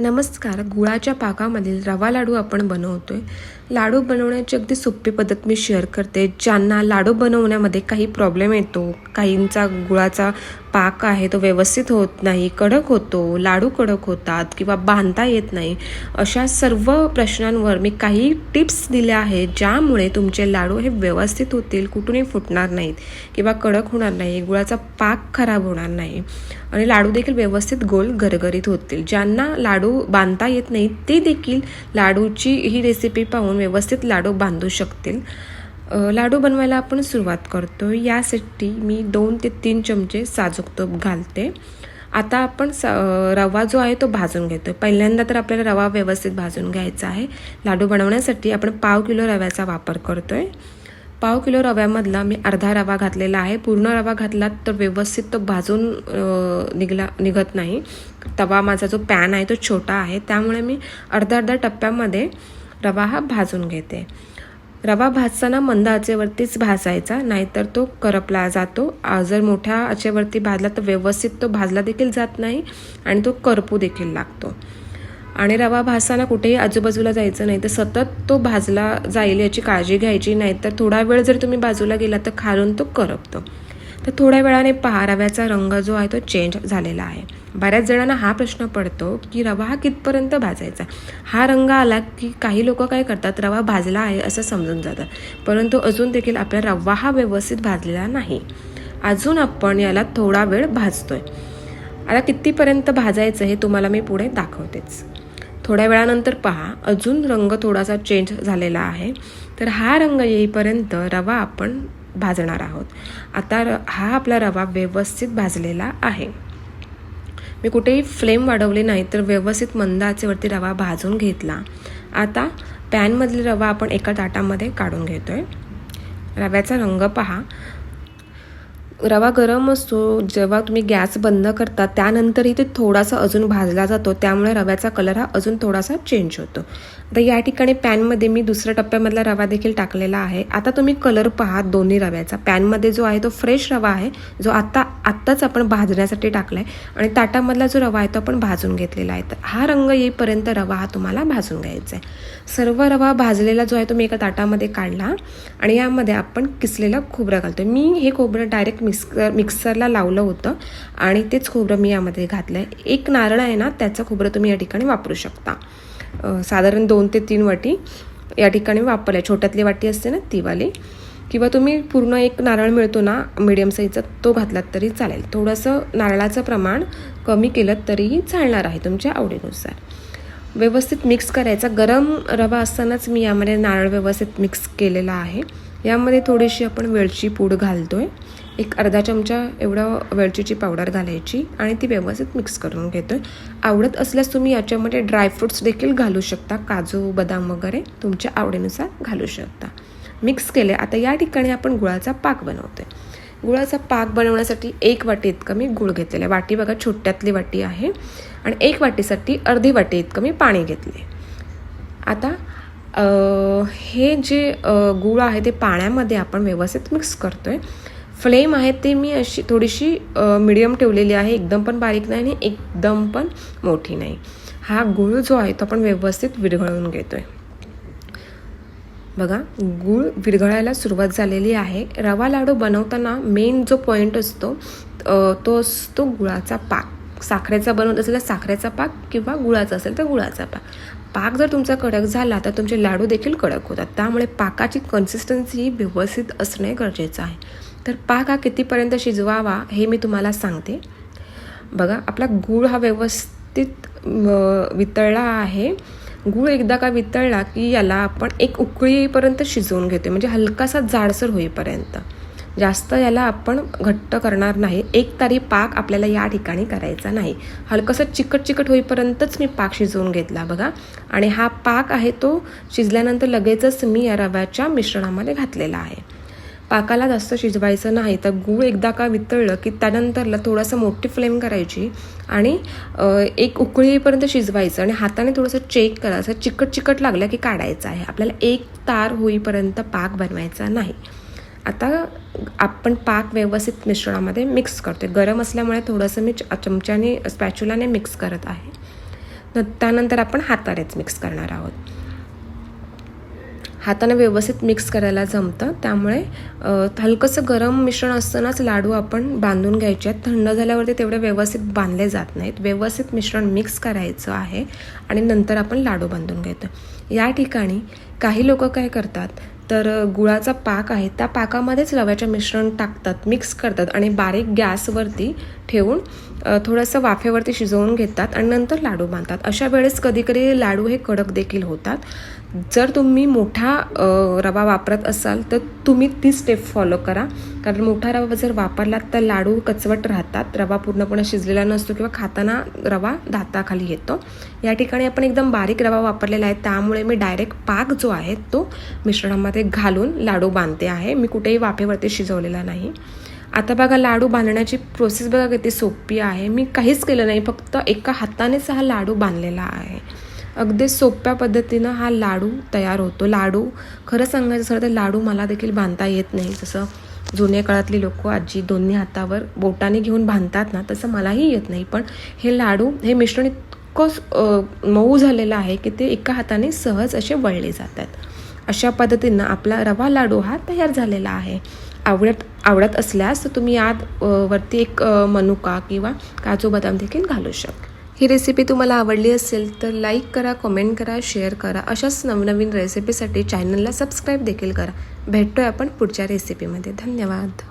नमस्कार. गुळाच्या पाकामधील रवा लाडू आपण बनवतोय. लाडू बनवण्याची अगदी सोपी पद्धत मी शेअर करते. ज्यांना लाडू बनवण्यामध्ये काही प्रॉब्लेम येतो काहींचा गुळाचा पाक आहे तो व्यवस्थित होत नाही कडक होतो लाडू कडक होतात किंवा बांधता येत नाही अशा सर्व प्रश्नांवर मी काही टिप्स दिल्या आहेत ज्यामुळे तुमचे लाडू हे व्यवस्थित होतील कुठूनही फुटणार नाहीत किंवा कडक होणार नाही गुळाचा पाक खराब होणार नाही आणि लाडू देखील व्यवस्थित गोल गरगरीत होतील. ज्यांना लाडू बांधता येत नाही ते देखील लाडूची ही रेसिपी पाहून व्यवस्थित लाडू बांधू शकतील. लाडू बनवायला आपण सुरुवात करतो. यासाठी मी दोन ते तीन चमचे साजूक तूप घालते. आता आपण स रवा जो आहे तो भाजून घेतो. पहिल्यांदा तर आपल्याला रवा व्यवस्थित भाजून घ्यायचा आहे. लाडू बनवण्यासाठी आपण पाव किलो रव्याचा वापर करतो आहे पाव किलो रव्यामधला मी अर्धा रवा घातलेला आहे. पूर्ण रवा घातला तर व्यवस्थित तो भाजून निघला निघत नाही. तवा माझा जो पॅन आहे तो छोटा आहे. त्यामुळे मी अर्धा अर्धा टप्प्यामध्ये रवा हा भाजून घेते. रवा भाजताना मंद आचेवरतीच भाजायचा नाहीतर तो करपला जातो. जर मोठ्या आचेवरती भाजला तर व्यवस्थित तो भाजला देखील जात नाही आणि तो करपू देखील लागतो. आणि रवा भाजताना कुठेही आजूबाजूला जायचं नाही तर सतत तो भाजला जाईल याची काळजी घ्यायची नाही तर थोडा वेळ जर तुम्ही बाजूला गेला तर खालून तो करपतो. तर थोड्या वेळाने पहा रव्याचा रंग जो आहे तो चेंज झालेला आहे. बऱ्याच जणांना हा प्रश्न पडतो की रवा हा कितपर्यंत भाजायचा? हा रंग आला की काही लोक काय करतात? रवा भाजला आहे असं समजून जातात परंतु अजून देखील आपला रवा हा व्यवस्थित भाजलेला नाही. अजून आपण याला थोडा वेळ भाजतोय. आता कितीपर्यंत भाजायचं हे तुम्हाला मी पुढे दाखवतेच. थोड्या वेळानंतर पहा. अजून रंग थोडासा चेंज झालेला आहे. तर हा रंग येईपर्यंत रवा आपण भाजणार आहोत. आता र हा आपला रवा व्यवस्थित भाजलेला आहे. मी कुठेही फ्लेम वाढवली नाही तर व्यवस्थित मंद आचेवरती रवा भाजून घेतला. आता पॅनमधील रवा आपण एका ताटामध्ये काढून घेतो आहे रव्याचा रंग पहा. रवा गरम असतो जेव्हा तुम्ही गॅस बंद करता त्यानंतरही ते थोडासा अजून भाजला जातो. त्यामुळे रव्याचा कलर हा अजून थोडासा चेंज होतो. आता या ठिकाणी पॅनमध्ये मी दुसऱ्या टप्प्यामधला रवा देखील टाकलेला आहे. आता तुम्ही कलर पहा दोन्ही रव्याचा. पॅनमध्ये जो आहे तो फ्रेश रवा आहे जो आत्ता आत्ताच आपण भाजण्यासाठी टाकला आहे आणि ताटामधला जो रवा आहे तो आपण भाजून घेतलेला आहे. तर हा रंग येईपर्यंत रवा हा तुम्हाला भाजून घ्यायचा आहे. सर्व रवा भाजलेला जो आहे तो मी एका ताटामध्ये काढला. आणि यामध्ये आपण किसलेलं खोबरं घालतो मी हे खोबरं डायरेक्ट मिक्सर मिक्सरला लावलं होतं आणि तेच खोबरं मी यामध्ये घातलं आहे एक नारळ आहे ना त्याचं खोबरं तुम्ही या ठिकाणी वापरू शकता. साधारण दोन ते तीन वाटी या ठिकाणी वापरलं आहे छोट्यातली वाटी असते ना ती वाली किंवा तुम्ही पूर्ण एक नारळ मिळतो ना मिडियम साईजचा तो घातलात तरी चालेल. थोडंसं नारळाचं प्रमाण कमी केलं तरीही चालणार आहे तुमच्या आवडीनुसार. व्यवस्थित मिक्स करायचा. गरम रवा असतानाच मी यामध्ये नारळ व्यवस्थित मिक्स केलेला आहे. यामध्ये थोडीशी आपण वेलची पूड घालतो आहे एक अर्धा चमचा एवढं वेलचीची पावडर घालायची आणि ती व्यवस्थित मिक्स करून घेतोय. आवडत असल्यास तुम्ही याच्यामध्ये ड्रायफ्रुट्स देखील घालू शकता काजू बदाम वगैरे तुमच्या आवडीनुसार घालू शकता. मिक्स केले आता या ठिकाणी आपण गुळाचा पाक बनवतोय. गुळाचा पाक बनवण्यासाठी एक वाटी इतकं मी गुळ घेतलेलं आहे. वाटी बघा छोट्यातली वाटी आहे. आणि एक वाटीसाठी अर्धी वाटी इतकं मी पाणी घेतले आता हे जे गुळ गूळ आहे ते पाण्यामध्ये आपण व्यवस्थित मिक्स करतो आहे फ्लेम आहे ते मी अशी थोडीशी मिडियम ठेवलेली आहे. एकदम पण बारीक नाही आणि एकदम पण मोठी नाही. हा गूळ जो आहे तो आपण व्यवस्थित विरघळून आहे बघा गूळ विरघळायला सुरुवात झालेली आहे. रवा लाडू बनवताना मेन जो पॉईंट असतो तो असतो गुळाचा पाक. साखरेचा बनवत असेल तर साखरेचा पाक किंवा गुळाचा असेल तर गुळाचा पाक. पाक जर तुमचा कडक झाला तर तुमचे लाडू देखील कडक होतात. त्यामुळे पाकाची कन्सिस्टन्सी ही व्यवस्थित असणे गरजेचं आहे. तर पाक हा कितीपर्यंत शिजवावा हे मी तुम्हाला सांगते. बघा आपला गूळ हा व्यवस्थित वितळला आहे. गूळ एकदा का वितळला की याला आपण एक उकळी येईपर्यंत शिजवून घेतो म्हणजे हलकासा जाडसर होईपर्यंत. जास्त याला आपण घट्ट करणार नाही. एक तारी पाक आपल्याला या ठिकाणी करायचा नाही. हलकंसं चिकट चिकट होईपर्यंतच मी पाक शिजवून घेतला बघा. आणि हा पाक आहे तो शिजल्यानंतर लगेचच मी या रव्याच्या मिश्रणामध्ये घातलेला आहे. पाकाला जास्त शिजवायचं नाही तर गूळ एकदा का वितळलं की त्यानंतरला थोडंसं मोठी फ्लेम करायची आणि एक उकळीपर्यंत शिजवायचं आणि हाताने थोडंसं चेक करायचं. चिकट चिकट लागलं की काढायचं आहे. आपल्याला एक तार होईपर्यंत पाक बनवायचा नाही. आता आपण पाक व्यवस्थित मिश्रणामध्ये मिक्स करतो आहे गरम असल्यामुळे थोडंसं मी च- चमच्याने स्पॅच्युलाने मिक्स करत आहे. न- त्यानंतर आपण हातानेच मिक्स करणार आहोत. हाताने व्यवस्थित मिक्स करायला जमतं. त्यामुळे हलकंसं गरम मिश्रण असतानाच लाडू आपण बांधून घ्यायचे आहेत. थंड झाल्यावरती तेवढे व्यवस्थित बांधले जात नाहीत. व्यवस्थित मिश्रण मिक्स करायचं आहे आणि नंतर आपण लाडू बांधून घ्यायचं या ठिकाणी काही लोक काय करतात तर गुळाचा पाक आहे. त्या पाकामध्येच रव्याचे मिश्रण टाकतात मिक्स करतात आणि बारीक गॅसवरती ठेवून थोडंसं वाफेवरती शिजवून घेतात आणि नंतर लाडू बांधतात. अशा वेळेस कधीकधी लाडू हे कडक देखील होतात. जर तुम्ही मोठा रवा वापरत असाल तर तुम्ही ती स्टेप फॉलो करा. कारण मोठा रवा जर वापरलात तर लाडू कचवट राहतात. रवा पूर्णपणे शिजलेला नसतो किंवा खाताना रवा दाताखाली येतो. या ठिकाणी आपण एकदम बारीक रवा वापरलेला आहे. त्यामुळे मी डायरेक्ट पाक जो आहे तो मिश्रणामध्ये घालून लाडू बांधते आहे. मी कुठेही वाफेवरती शिजवलेला नाही. आता बघा लाडू बांधण्याची प्रोसेस बघा किती सोपी आहे. मी काहीच केलं नाही फक्त एका हातानेच हा लाडू बांधलेला आहे. अगदी सोप्या पद्धतीनं हा लाडू तयार होतो. लाडू खरं सांगायचं झालं तर लाडू मला देखील बांधता येत नाही. जसं जुन्या काळातली लोक आजी दोन्ही हातावर बोटाने घेऊन बांधतात ना तसं मलाही येत नाही. पण हे लाडू हे मिश्रण इतकं मऊ झालेलं आहे की ते एका हाताने सहज असे वळले जातात. अशा पद्धतीनं आपला रवा लाडू हा तयार झालेला आहे. आवडत आवडत असल्यास तर तुम्ही यात वरती एक मनुका किंवा काजू बदाम देखील घालू शकता ही रेसिपी तुम्हाला आवडली असेल तर लाईक करा कमेंट करा शेअर करा. अशाच नवनवीन रेसिपीसाठी चॅनलला सबस्क्राईब देखील करा. भेटतोय आपण पुढच्या रेसिपीमध्ये धन्यवाद.